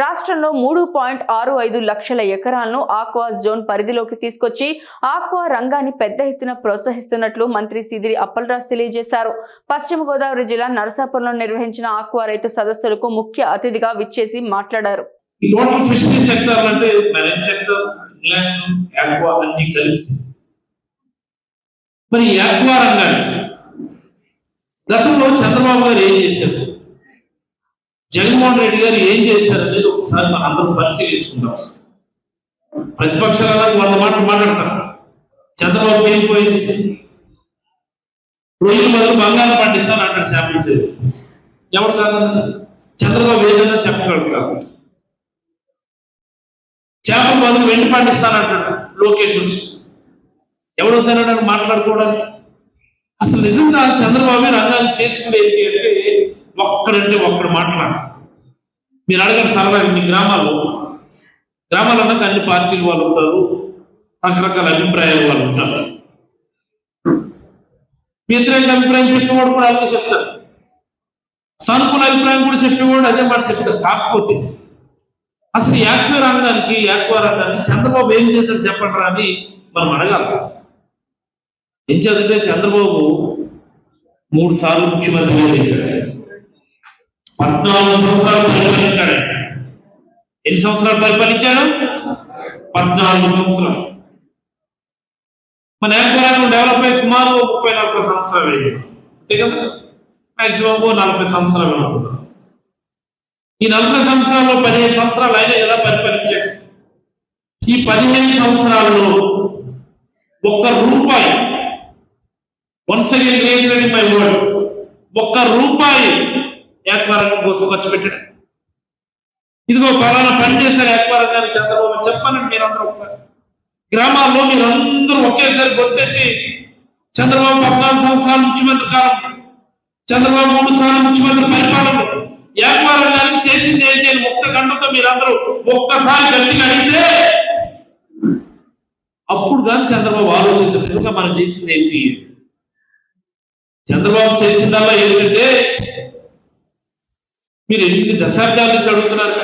రాష్ట్రంలో మూడు పాయింట్ ఆరు ఐదు లక్షల ఎకరాలను ఆక్వా జోన్ పరిధిలోకి తీసుకొచ్చి ఆక్వా రంగాన్ని పెద్ద ఎత్తున ప్రోత్సహిస్తున్నట్లు మంత్రి సిదిరి అప్పలరాజ్ తెలియజేశారు. పశ్చిమ గోదావరి జిల్లా నరసాపురంలో నిర్వహించిన ఆక్వా రైతు సదస్సులకు ముఖ్య అతిథిగా విచ్చేసి మాట్లాడారు. టోటల్ ఫిషరీ సెక్టర్ అంటే మెరైన్ సెక్టర్? ఆక్వా అన్ని కలిపి మరి ఆక్వా రంగానికి గతంలో చంద్రబాబు గారు ఏం చేశారు? జగన్మోహన్ రెడ్డి గారు ఏం చేశారు అనేది ఒకసారి మనం అందరం పరిశీలించుకుందాం. ప్రతిపక్షాలు వంద మాటలు మాట్లాడతారు. చంద్రబాబు ఏం పోయింది రొయ్యలు బదులు బంగారం పండిస్తాను అంటాడు శాపం చేయరు ఎవరు కాదన్నా చంద్రబాబు ఏదైనా చెప్పగలడు కాబట్టి చేపల బదులు వెండి పండిస్తానంటాడు లోకేష్ వచ్చి. ఎవరు వద్దన్నాడు మాట్లాడుకోవడానికి. అసలు నిజంగా చంద్రబాబు రంగాలు చేసింది ఏంటి అంటే ఒక్కడంటే ఒక్కడు మాట్లాడు. మీరు అడగండి సరదాగా మీ గ్రామాల్లో గ్రామాల్లో అన్ని పార్టీలు వాళ్ళు ఉంటారు. రకరకాల అభిప్రాయాలు వాళ్ళు ఉంటారు. వ్యతిరేక అభిప్రాయం చెప్పేవాడు కూడా అలాగే చెప్తారు. సానుకూల అభిప్రాయం కూడా చెప్పేవాడు అదే మాట చెప్తారు. కాకపోతే అసలు యాక్వా రంగానికి యాక్వా రంగానికి చంద్రబాబు ఏం చేశాడు చెప్పండి రా అని మనం అడగాలి. ఏం చదివితే చంద్రబాబు మూడు సార్లు ముఖ్యమంత్రిగా చేశాడు. పద్నాలుగు సంవత్సరాలు ఎన్ని సంవత్సరాలు పరిపాలించాడు? పద్నాలుగు సంవత్సరాలు. మన యాక్వా డెవలప్ అయ్యి సుమారు ముప్పై నలభై సంవత్సరాలు అంతే కదా? మాక్సిమం నలభై సంవత్సరాలు అనుకుంటాం. ఈ నలభై సంవత్సరాల్లో పదిహేను సంవత్సరాలు అయినా ఎలా పరిపాలించాడు? ఈ పదిహేను సంవత్సరాల్లో ఒక్క రూపాయి once again reiterating my words ఒక్క రూపాయి వ్యాపారం కోసం ఖర్చు పెట్టాడు. ఇదిగో పలానా పని చేశారు గారు చంద్రబాబు చెప్పండి మీరందరూ ఒకసారి. గ్రామాల్లో మీరందరూ ఒకేసారి గొంతెత్తి చంద్రబాబు పద్నాలుగు సంవత్సరాల ముఖ్యమంత్రి కాలం చంద్రబాబు మూడు సార్లు ముఖ్యమంత్రి పరిపాలన ఏకవారంగానికి చేసింది ఏంటి అని ముక్త గంటతో మీరందరూ ఒక్కసారి గట్టిగా అడిగితే అప్పుడు కానీ చంద్రబాబు ఆలోచించ నిజంగా మనం చేసింది ఏంటి? చంద్రబాబు చేసిందల్లా ఏంటంటే మీరు ఎన్ని దశాబ్దాల నుంచి అడుగుతున్నారు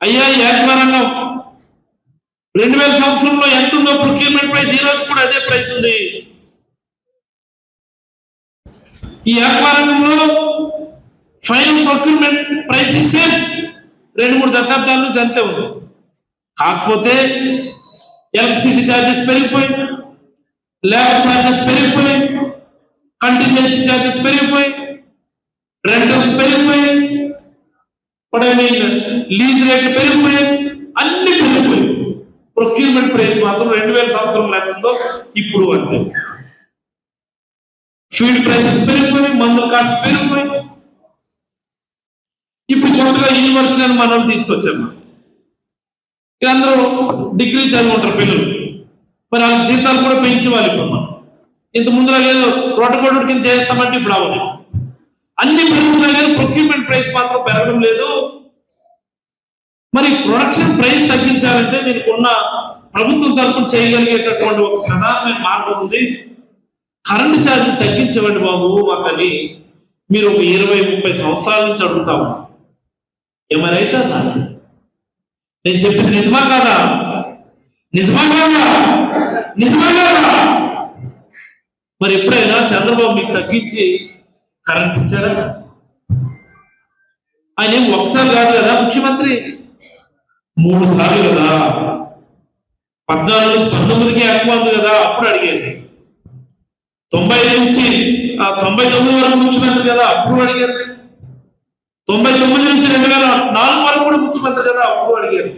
అయ్యా ఏకవారంగం రెండు వేల సంవత్సరంలో ఎంత ఉందో ప్రొక్యూర్మెంట్ ప్రైస్ ఈ రోజు కూడా అదే ప్రైస్ ఉంది. ఈ వ్యాపారంలో ఫైనల్ ప్రొక్యూర్మెంట్ ప్రైస్ సేమ్ రెండు మూడు దశాబ్దాల నుంచి అంతే ఉంది. కాకపోతే ఎలక్ట్రిసిటీ ఛార్జెస్ పెరిగిపోయి లేబర్ ఛార్జెస్ పెరిగిపోయి కంటిన్యూన్సీ ఛార్జెస్ పెరిగిపోయి రెంటల్స్ పెరిగిపోయి but I mean lease rate పెరిగిపోయాయి అన్ని పెరిగిపోయాయి ప్రొక్యూర్మెంట్ ప్రైస్ మాత్రం రెండు వేల సంవత్సరం ఎంత ఇప్పుడు అంతే. ఫీడ్ ప్రైసెస్ పెరిగిపోయి మందుల కాస్ట్ పెరిగిపోయి. ఇప్పుడు కొత్తగా యూనివర్సిటీ అని మనం. తీసుకొచ్చాము ఇక అందరూ డిగ్రీ చదువుకుంటారు పిల్లలు. మరి వాళ్ళ జీతాలు కూడా పెంచేవాలి ఇప్పుడు మనం. ఇంత ముందులో లేదు రోటకోట కింద చేస్తామంటే ఇప్పుడు అవ్వదు. అన్ని పెరుగుతున్నాయి కానీ ప్రొక్యూర్మెంట్ ప్రైస్ మాత్రం పెరగడం లేదు. మరి ప్రొడక్షన్ ప్రైస్ తగ్గించాలంటే దీనికి ఉన్న ప్రభుత్వం తరపున చేయగలిగేటటువంటి ఒక ప్రధానమైన మార్గం ఉంది. కరెంటు ఛార్జ్ తగ్గించవండి బాబు మాకని మీరు ఒక ఇరవై ముప్పై సంవత్సరాల నుంచి అడుగుతాము ఏమైనా అయితే నాకు? నేను చెప్పింది నిజమా కాదా? నిజమా కాదా? నిజమా కాదా? మరి ఎప్పుడైనా చంద్రబాబు మీకు తగ్గించి కరెంట్ ఇచ్చారా ఆయన ఏం ఒకసారి కాదు కదా ముఖ్యమంత్రి? మూడు సార్లు కదా. పద్నాలుగు పంతొమ్మిదికి ఎక్కువ ఉంది కదా అప్పుడు అడిగారు తొంభై నుంచి ఆ తొంభై తొమ్మిది వరకు ముఖ్యమంత్రి కదా అప్పుడు అడిగారు తొంభై తొమ్మిది నుంచి రెండు వేల నాలుగు వరకు కూడా ముఖ్యమంత్రి కదా అప్పుడు అడిగారు